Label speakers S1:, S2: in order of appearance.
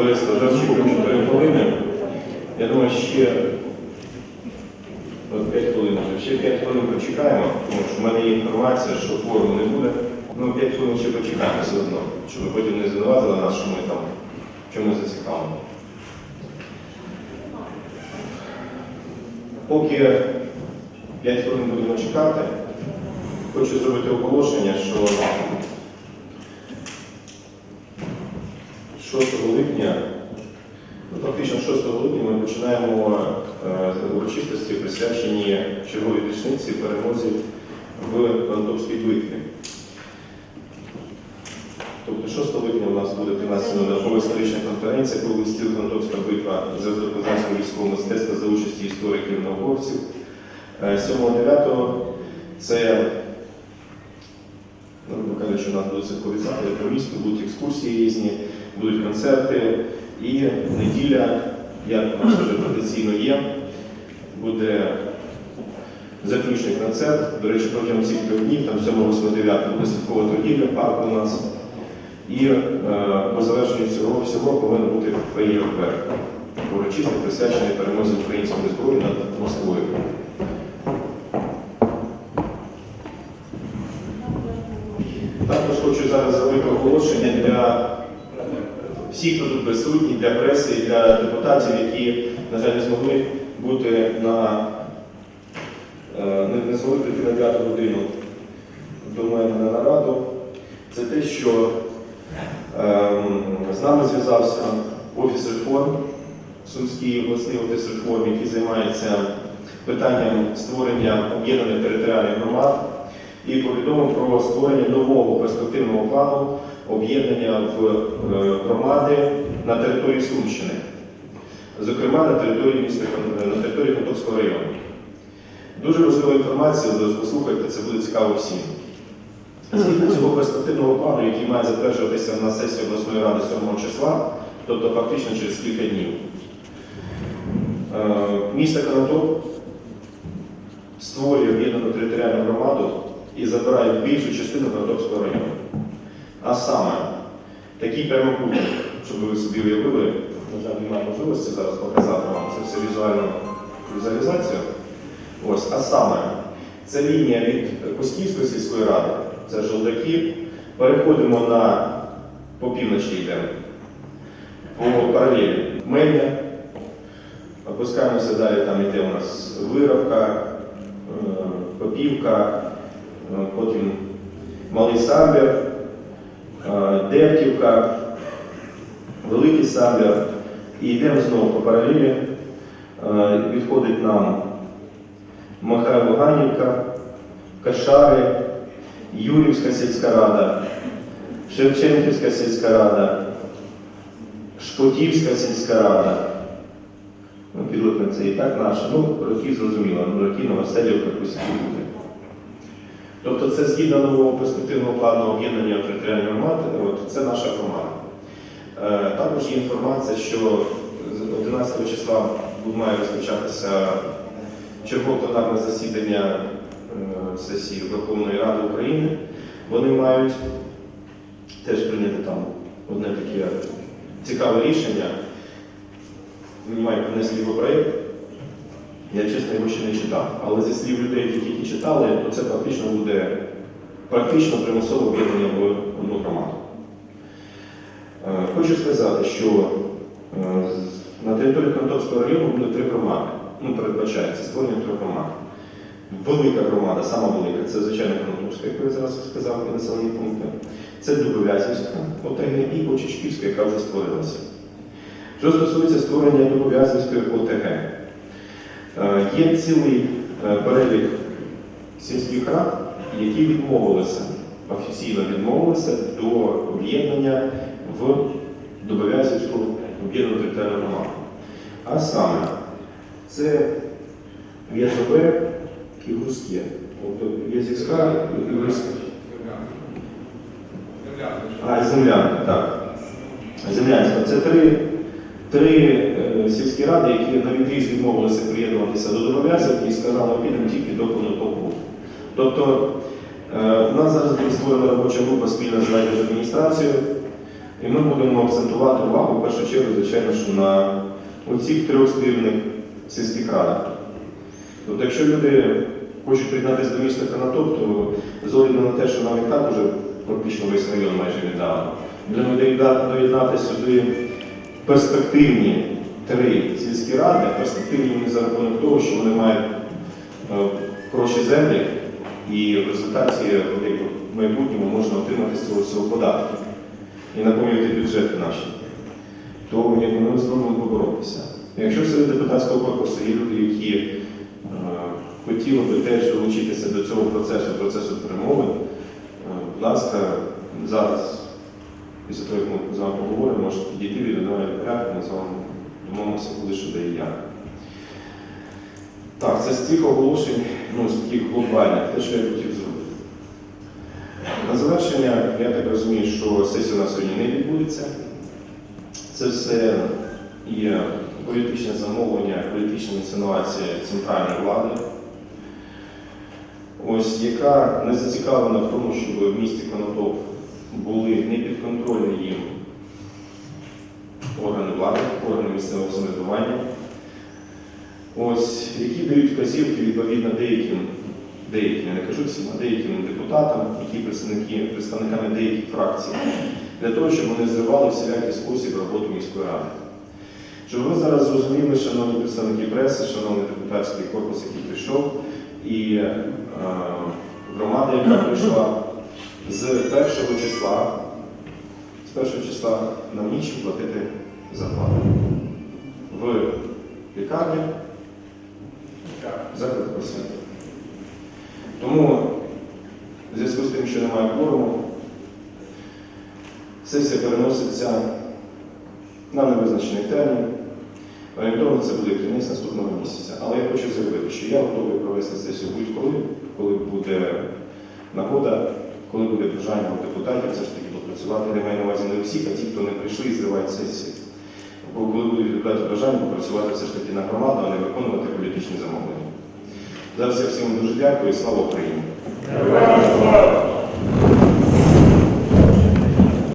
S1: Вже очікуємо 4 хвилини. Я думаю, ще от 5 хвилин. Ще 5 хвилин почекаємо, тому що в мене є інформація, що форуму не буде. Ну, 5 хвилин ще почекаємо все одно, щоб ви потім не звинуватили нас, що ми там чомусь зацікавлені. Поки 5 хвилин будемо чекати, хочу зробити оголошення, що 6 липня, ну фактично 6 липня ми починаємо е, урочистості, присвячені черговій річниці перемозі в Конотопській битві. Тобто 6 липня у нас буде 13 наукова історична конференція про стіл Конотопська битва зв'язку козацького військового мистецтва за участі істориків і науковців. Е, 7-9 це Ну, кажучи, у нас будуть святкові заходи по місту, будуть екскурсії різні, будуть концерти. І неділя, як у нас вже традиційно є, буде заключний концерт. До речі, протягом цих трьох днів, там 7, 8, 9 буде святкова торгівля парку у нас. І е, по завершенню цього всього повинен бути феєрверк, урочисто присвячений перемозі української зброї над Москвою. Також хочу зараз зробити оголошення для всіх, хто тут присутні, для преси для депутатів, які, на жаль, не змогли бути на е, не, змогли прийти на 9 годину до мене на нараду. Це те, що ем, з нами зв'язався офіс реформ, Сумський обласний офіс реформ, який займається питанням створення об'єднаних територіальних громад і повідомив про створення нового перспективного плану об'єднання в е, громади на території Сумщини, зокрема на території міста на території Контопського району. Дуже важлива інформація, послухайте, це буде цікаво всім. Згідно цього перспективного плану, який має затверджуватися на сесії обласної ради 7 числа, тобто фактично через кілька днів, е, місто Конотоп створює об'єднану територіальну громаду і забирає більшу частину Конотопського району. А саме, такий прямокутник, щоб ви собі уявили, на жаль, немає можливості зараз показати вам це все візуальну візуалізацію. Ось, а саме, це лінія від Костівської сільської ради, це Жолдаки. Переходимо на по півночі йдемо, по паралелі Мельня, опускаємося далі, там йде у нас Вировка, е, Попівка, е, потім Малий Самбір, Дертівка, Великий Самбір. І йдемо знову по паралелі. Відходить нам Михайло Ганівка, Кашари, Юрівська сільська рада, Шевченківська сільська рада, Шпотівська сільська рада. Ну, підлипне це і так наше. Ну, роки зрозуміло, ну, роки Новоселівка буде. Тобто це згідно нового перспективного плану об'єднання територіальної громади, от, це наша громада. Е, також є інформація, що 11 числа має розпочатися чергове пленарне засідання е, сесії Верховної Ради України. Вони мають теж прийняти там одне таке цікаве рішення. Мені мають принесли його проєкт. Я чесно його ще не читав. Але зі слів людей, які які читали, то це практично буде практично примусове об'єднання в одну громаду. Е, Хочу сказати, що е, на території Конотопського району буде три громади. Ну, передбачається створення трьох громад. Велика громада, сама велика, це звичайно Конотопська, яку я зараз сказав, і населені пункти. Це Дубов'язівська ОТГ і Почечківська, яка вже створилася. Що стосується створення Дубов'язівської ОТГ, є цілий е, перелік сільських рад, які відмовилися, офіційно відмовилися до об'єднання в Дубов'язівську об'єднану територіальну громаду. А саме, це В'язове і Гурське. Тобто В'язівська і Гурська. А, землянка, так. Землянська. Це три, три е, сільські ради, які на відріз відмовилися приєднуватися до Добров'язок і сказали, підемо тільки до Конотопу. Тобто е, у нас зараз буде створена робоча група спільно з адміністрацією. І ми будемо акцентувати увагу в першу чергу, звичайно, що на оцих трьох спільних сільських радах. Тобто, якщо люди хочуть приєднатися до міста Конотоп, то з огляду на те, що нам і так уже практично весь район майже віддали, будемо доєдна- доєднати сюди перспективні три сільські ради, перспективні не за рахунок того, що вони мають е, хороші землі, і в результаті в майбутньому можна отримати з цього всього податки і наповнювати бюджети наші, то ми зможемо поборотися. Якщо серед депутатського корпусу є люди, які е, хотіли би теж долучитися до цього процесу, процесу перемови, е, будь ласка, зараз, після того, як ми з вами поговоримо, можете підійти від одного порядку, ми з вами домовимося, коли що де і як. Так, це з цих оголошень, ну, з таких глобальних, те, що я хотів зробити. На завершення, я так розумію, що сесія у нас сьогодні не відбудеться. Це все є політичне замовлення, політична інсинуація центральної влади, ось яка не зацікавлена в тому, щоб в місті Конотоп були не підконтрольні їм органи влади, органи місцевого самоврядування, ось, які дають вказівки відповідно деяким, деяким, я не кажу всім, а деяким депутатам, які представники, представниками деяких фракцій, для того, щоб вони зривали всілякий спосіб роботу міської ради. Щоб ви зараз зрозуміли, шановні представники преси, шановний депутатський корпус, який прийшов, і е, громада, яка прийшла з першого числа, з першого числа нам нічим платити зарплату. В лікарні, заклади освіти. Тому в зв'язку з тим, що немає кворуму, сесія переноситься на невизначений термін. Орієнтовно це буде кінець наступного місяця. Але я хочу заявити, що я готовий провести сесію будь-коли, коли буде нагода, коли буде бажання у депутатів все ж таки попрацювати. не маю на увазі не всіх, а ті, хто не прийшли і зривають сесії. Бо коли буде депутатів бажання попрацювати все ж таки на громаду, а не виконувати політичні замовлення. Зараз я всім дуже дякую і слава Україні!